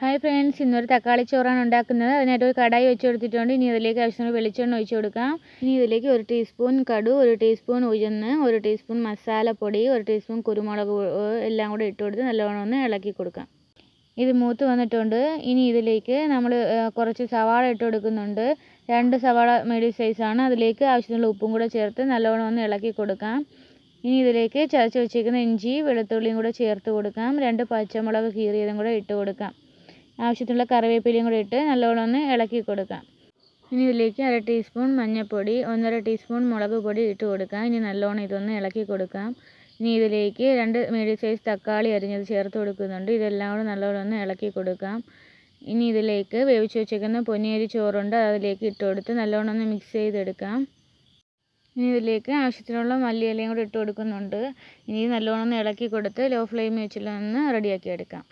Hi friends ഇന്നൊരു തക്കാളി ചോറാണ് ഉണ്ടാക്കുന്നത്. അതിനായിട്ട് ഒരു കടായി വെച്ച് കൊടുത്തിട്ടുണ്ട്. ഇനി ഇതിലേക്ക് ആവശ്യത്തിന് വെളിച്ചെണ്ണ ഒഴിച്ച് കൊടുക്കാം. ഇനി ഇതിലേക്ക് ഒരു ടീസ്പൂൺ കടു ഒരു ടീസ്പൂൺ ഉഴുന്ന് ഒരു ടീസ്പൂൺ മസാലപ്പൊടി ഒരു ടീസ്പൂൺ കുരുമുളക് എല്ലാം കൂടെ ഇട്ട് കൊടുത്ത് നല്ലവണ്ണം ഒന്ന് ഇളക്കി കൊടുക്കാം. ഇത് മൂത്ത് വന്നിട്ടുണ്ട്. ഇനി ഇതിലേക്ക് നമ്മൾ കുറച്ച് സവാള ഇട്ട് കൊടുക്കുന്നുണ്ട്. രണ്ട് സവാള മീഡിയം സൈസാണ് അതിലേക്ക് ആവശ്യത്തിനുള്ള ഉപ്പും കൂടെ ചേർത്ത് നല്ലവണ്ണം ഒന്ന് ഇളക്കി കൊടുക്കാം. ഇനി ഇതിലേക്ക് ചതച്ച് വെച്ചിരിക്കുന്ന ഇഞ്ചി വെളുത്തുള്ളിയും കൂടെ ചേർത്ത് കൊടുക്കാം. രണ്ട് പച്ചമുളക് കീറിയതും കൂടെ ഇട്ട് കൊടുക്കാം. ആവശ്യത്തിനുള്ള കറിവേപ്പിലയും കൂടി ഇട്ട് നല്ലോണം ഒന്ന് ഇളക്കി കൊടുക്കാം. ഇനി ഇതിലേക്ക് അര ടീസ്പൂൺ മഞ്ഞൾപ്പൊടി ഒന്നര ടീസ്പൂൺ മുളക് പൊടി ഇട്ട് കൊടുക്കാം. ഇനി നല്ലോണം ഇതൊന്ന് ഇളക്കി കൊടുക്കാം. ഇനി ഇതിലേക്ക് രണ്ട് മീഡിയം സൈസ് തക്കാളി അരിഞ്ഞത് ചേർത്ത് കൊടുക്കുന്നുണ്ട്. ഇതെല്ലാം കൂടെ നല്ലോണം ഒന്ന് ഇളക്കി കൊടുക്കാം. ഇനി ഇതിലേക്ക് വേവിച്ച് വെച്ചേക്കുന്ന പൊന്നിയരി ചോറുണ്ട് അതിലേക്ക് ഇട്ട് കൊടുത്ത് നല്ലോണം ഒന്ന് മിക്സ് ചെയ്തെടുക്കാം. ഇനി ഇതിലേക്ക് ആവശ്യത്തിനുള്ള മല്ലിയിലയും കൂടി ഇട്ട് കൊടുക്കുന്നുണ്ട്. ഇനി നല്ലോണം ഒന്ന് ഇളക്കി കൊടുത്ത് ലോ ഫ്ലെയിമിൽ വെച്ചിട്ടൊന്ന് റെഡിയാക്കി എടുക്കാം.